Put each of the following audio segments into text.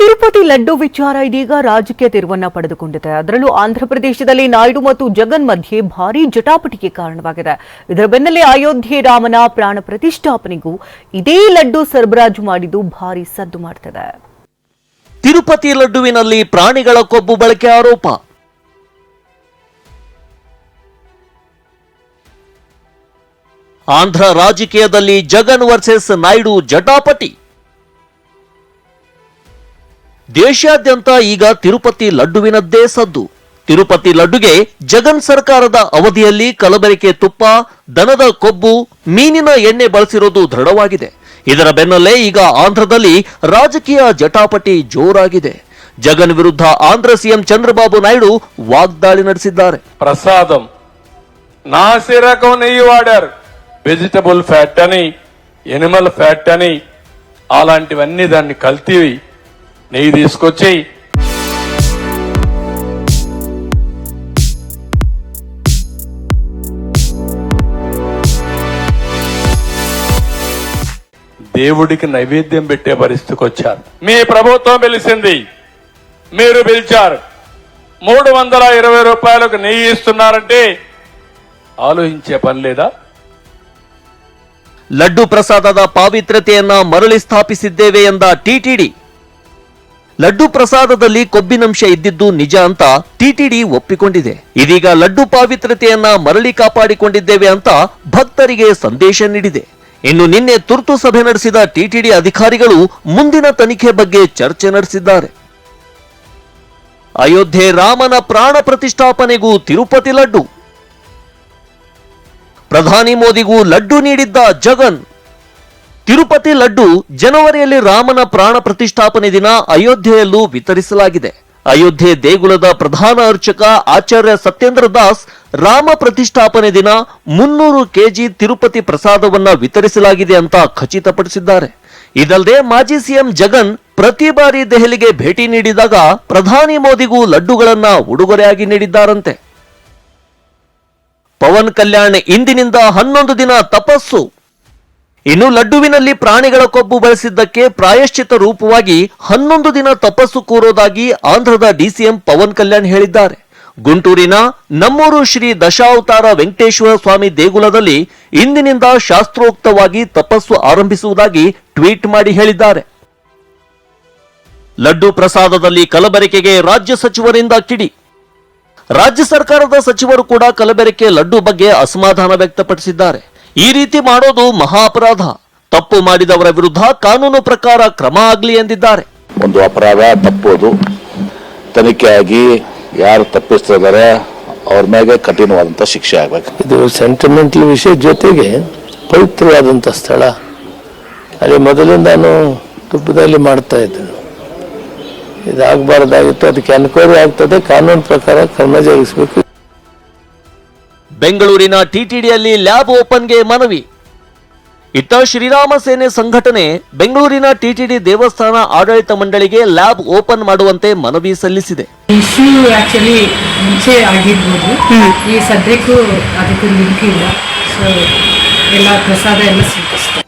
ತಿರುಪತಿ ಲಡ್ಡು ವಿಚಾರ ಇದೀಗ ರಾಜಕೀಯ ತಿರುವನ್ನ ಪಡೆದುಕೊಂಡಿದೆ. ಅದರಲ್ಲೂ ಆಂಧ್ರಪ್ರದೇಶದಲ್ಲಿ ನಾಯ್ಡು ಮತ್ತು ಜಗನ್ ಮಧ್ಯೆ ಭಾರಿ ಜಟಾಪಟಿಗೆ ಕಾರಣವಾಗಿದೆ. ಇದರ ಬೆನ್ನಲ್ಲೇ ಅಯೋಧ್ಯೆ ರಾಮನ ಪ್ರಾಣ ಪ್ರತಿಷ್ಠಾಪನೆಗೂ ಇದೇ ಲಡ್ಡು ಸರಬರಾಜು ಮಾಡಿದ್ದು ಭಾರಿ ಸದ್ದು ಮಾಡ್ತಿದೆ. ತಿರುಪತಿ ಲಡ್ಡುವಿನಲ್ಲಿ ಪ್ರಾಣಿಗಳ ಕೊಬ್ಬು ಬಳಕೆ ಆರೋಪ. ಆಂಧ್ರ ರಾಜಕೀಯದಲ್ಲಿ ಜಗನ್ ವರ್ಸೆಸ್ ನಾಯ್ಡು ಜಟಾಪಟಿ. ದೇಶಾದ್ಯಂತ ಈಗ ತಿರುಪತಿ ಲಡ್ಡುವಿನದ್ದೇ ಸದ್ದು ತಿರುಪತಿ ಲಡ್ಡುಗೆ ಜಗನ್ ಸರ್ಕಾರದ ಅವಧಿಯಲ್ಲಿ ಕಲಬೆರಕೆ ತುಪ್ಪ ದನದ ಕೊಬ್ಬು ಮೀನಿನ ಎಣ್ಣೆ ಬಳಸಿರೋದು ದೃಢವಾಗಿದೆ ಇದರ ಬೆನ್ನಲ್ಲೇ ಈಗ ಆಂಧ್ರದಲ್ಲಿ ರಾಜಕೀಯ ಜಟಾಪಟಿ ಜೋರಾಗಿದೆ ಜಗನ್ ವಿರುದ್ಧ ಆಂಧ್ರ ಸಿಎಂ ಚಂದ್ರಬಾಬು ನಾಯ್ಡು ವಾಗ್ದಾಳಿ ನಡೆಸಿದ್ದಾರೆ ప్రసాదం నాసి రకం నెయ్యి వాడారు వెజిటబుల్ ఫ్యాట్ అని ఎనిమల్ ఫ్యాట్ అని అలాంటివన్నీ దాన్ని కల్తీ నెయ్యి తీసుకొచ్చి దేవుడికి నైవేద్యం పెట్టే పరిస్థితికి వచ్చారు మీ ప్రభుత్వం పిలిచింది మీరు పిలిచారు మూడు వందల ఇరవై రూపాయలకు నెయ్యి ఇస్తున్నారంటే ఆలోచించే పని లేదా ಲಡ್ಡು ಪ್ರಸಾದದ ಪಾವಿತ್ರ್ಯತೆಯನ್ನ ಮರಳಿ ಸ್ಥಾಪಿಸಿದ್ದೇವೆ ಎಂದ ಟಿಟಿಡಿ ಲಡ್ಡು ಪ್ರಸಾದದಲ್ಲಿ ಕೊಬ್ಬಿನಂಶ ಇದ್ದಿದ್ದು ನಿಜ ಅಂತ ಟಿಟಿಡಿ ಒಪ್ಪಿಕೊಂಡಿದೆ. ಇದೀಗ ಲಡ್ಡು ಪಾವಿತ್ರತೆಯನ್ನ ಮರಳಿ ಕಾಪಾಡಿಕೊಂಡಿದ್ದೇವೆ ಅಂತ ಭಕ್ತರಿಗೆ ಸಂದೇಶ ನೀಡಿದೆ. ಇನ್ನು ನಿನ್ನೆ ತುರ್ತು ಸಭೆ ನಡೆಸಿದ ಟಿಟಿಡಿ ಅಧಿಕಾರಿಗಳು ಮುಂದಿನ ತನಿಖೆ ಬಗ್ಗೆ ಚರ್ಚೆ ನಡೆಸಿದ್ದಾರೆ. ಅಯೋಧ್ಯೆ ರಾಮನ ಪ್ರಾಣ ಪ್ರತಿಷ್ಠಾಪನೆಗೂ ತಿರುಪತಿ ಲಡ್ಡು. ಪ್ರಧಾನಿ ಮೋದಿಗೂ ಲಡ್ಡು ನೀಡಿದ್ದ ಜಗನ್ ತಿರುಪತಿ ಲಡ್ಡು ಜನವರಿಯಲ್ಲಿ ರಾಮನ ಪ್ರಾಣ ಪ್ರತಿಷ್ಠಾಪನೆ ದಿನ ಅಯೋಧ್ಯೆಯಲ್ಲೂ ವಿತರಿಸಲಾಗಿದೆ. ಅಯೋಧ್ಯೆ ದೇಗುಲದ ಪ್ರಧಾನ ಅರ್ಚಕ ಆಚಾರ್ಯ ಸತ್ಯೇಂದ್ರ ದಾಸ್ ರಾಮ ಪ್ರತಿಷ್ಠಾಪನೆ ದಿನ ಮುನ್ನೂರು ಕೆಜಿ ತಿರುಪತಿ ಪ್ರಸಾದವನ್ನ ವಿತರಿಸಲಾಗಿದೆ ಅಂತ ಖಚಿತಪಡಿಸಿದ್ದಾರೆ. ಇದಲ್ಲದೆ ಮಾಜಿ ಸಿಎಂ ಜಗನ್ ಪ್ರತಿ ಬಾರಿ ದೆಹಲಿಗೆ ಭೇಟಿ ನೀಡಿದಾಗ ಪ್ರಧಾನಿ ಮೋದಿಗೂ ಲಡ್ಡುಗಳನ್ನ ಉಡುಗೊರೆಯಾಗಿ ನೀಡಿದ್ದಾರಂತೆ. ಪವನ್ ಕಲ್ಯಾಣ್ ಇಂದಿನಿಂದ ಹನ್ನೊಂದು ದಿನ ತಪಸ್ಸು. ಇನ್ನು ಲಡ್ಡುವಿನಲ್ಲಿ ಪ್ರಾಣಿಗಳ ಕೊಬ್ಬು ಬಳಸಿದ್ದಕ್ಕೆ ಪ್ರಾಯಶ್ಚಿತ ರೂಪವಾಗಿ ಹನ್ನೊಂದು ದಿನ ತಪಸ್ಸು ಕೂರೋದಾಗಿ ಆಂಧ್ರದ ಡಿಸಿಎಂ ಪವನ್ ಕಲ್ಯಾಣ್ ಹೇಳಿದ್ದಾರೆ. ಗುಂಟೂರಿನ ನಮ್ಮೂರು ಶ್ರೀ ದಶಾವತಾರ ವೆಂಕಟೇಶ್ವರ ಸ್ವಾಮಿ ದೇಗುಲದಲ್ಲಿ ಇಂದಿನಿಂದ ಶಾಸ್ತ್ರೋಕ್ತವಾಗಿ ತಪಸ್ಸು ಆರಂಭಿಸುವುದಾಗಿ ಟ್ವೀಟ್ ಮಾಡಿ ಹೇಳಿದ್ದಾರೆ. ಲಡ್ಡು ಪ್ರಸಾದದಲ್ಲಿ ಕಲಬೆರಕೆಗೆ ರಾಜ್ಯ ಸಚಿವರಿಂದ ಕಿಡಿ. ರಾಜ್ಯ ಸರ್ಕಾರದ ಸಚಿವರು ಕೂಡ ಕಲಬೆರಕೆ ಲಡ್ಡು ಬಗ್ಗೆ ಅಸಮಾಧಾನ ವ್ಯಕ್ತಪಡಿಸಿದ್ದಾರೆ. ಈ ರೀತಿ ಮಾಡೋದು ಮಹಾ ಅಪರಾಧ ತಪ್ಪು ಮಾಡಿದವರ ವಿರುದ್ಧ ಕಾನೂನು ಪ್ರಕಾರ ಕ್ರಮ ಆಗಲಿ ಎಂದಿದ್ದಾರೆ. ಒಂದು ಅಪರಾಧ ತಪ್ಪೋದು ತನಿಖೆ ಆಗಿ ಯಾರು ತಪ್ಪಿಸ್ತಿದ್ದಾರೆ ಅವ್ರ ಮೇಲೆ ಕಠಿಣವಾದಂಥ ಶಿಕ್ಷೆ ಆಗ್ಬೇಕು. ಇದು ಸೆಂಟಿಮೆಂಟಲ್ ವಿಷಯ ಜೊತೆಗೆ ಪವಿತ್ರವಾದಂಥ ಸ್ಥಳ. ಅಲ್ಲಿ ಮೊದಲಿಂದಾನು ತುಪ್ಪದಲ್ಲಿ ಮಾಡ್ತಾ ಇದ್ದೇನೆ ಇದಾಗಬಾರ್ದಾಗಿತ್ತು ಅದಕ್ಕೆ ಎನ್ಕ್ವೈರಿ ಆಗ್ತದೆ ಕಾನೂನು ಪ್ರಕಾರ ಕ್ರಮ ಜರುಗಿಸಬೇಕು. ಬೆಂಗಳೂರಿನ ಟಿಟಿಡಿಯಲ್ಲಿ ಲ್ಯಾಬ್ ಓಪನ್ಗೆ ಮನವಿ. ಇತ್ತ ಶ್ರೀರಾಮ ಸೇನೆ ಸಂಘಟನೆ ಬೆಂಗಳೂರಿನ ಟಿಟಿಡಿ ದೇವಸ್ಥಾನ ಆಡಳಿತ ಮಂಡಳಿಗೆ ಲ್ಯಾಬ್ ಓಪನ್ ಮಾಡುವಂತೆ ಮನವಿ ಸಲ್ಲಿಸಿದೆ. ಇಶ್ಯೂ ಆಕ್ಚುಲಿ ಮುಂಚೆ ಆಗಿರ್ಬೋದು. ಈ ಸದ್ಯಕ್ಕೂ ಅದಕ್ಕೂ ಲಿಂಕ್ ಇಲ್ಲ. ಸೊ ಎಲ್ಲ ಪ್ರಸಾದ ಎಲ್ಲ ಸ್ವೀಕರಿಸ್ತಾರೆ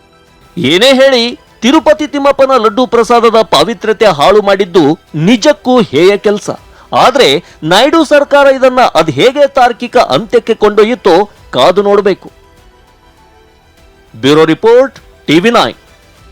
ಏನೇ ಹೇಳಿ ತಿರುಪತಿ ತಿಮ್ಮಪ್ಪನ ಲಡ್ಡು ಪ್ರಸಾದದ ಪಾವಿತ್ರ್ಯತೆ ಹಾಳು ಮಾಡಿದ್ದು ನಿಜಕ್ಕೂ ಹೇಯ ಕೆಲಸ. ಆದ್ರೆ ನಾಯ್ಡು ಸರ್ಕಾರ ಇದನ್ನ ಅದು ಹೇಗೆ ತಾರ್ಕಿಕ ಅಂತ್ಯಕ್ಕೆ ಕೊಂಡೊಯ್ಯುತ್ತೋ ಕಾದು ನೋಡಬೇಕು. Bureau report, TV nine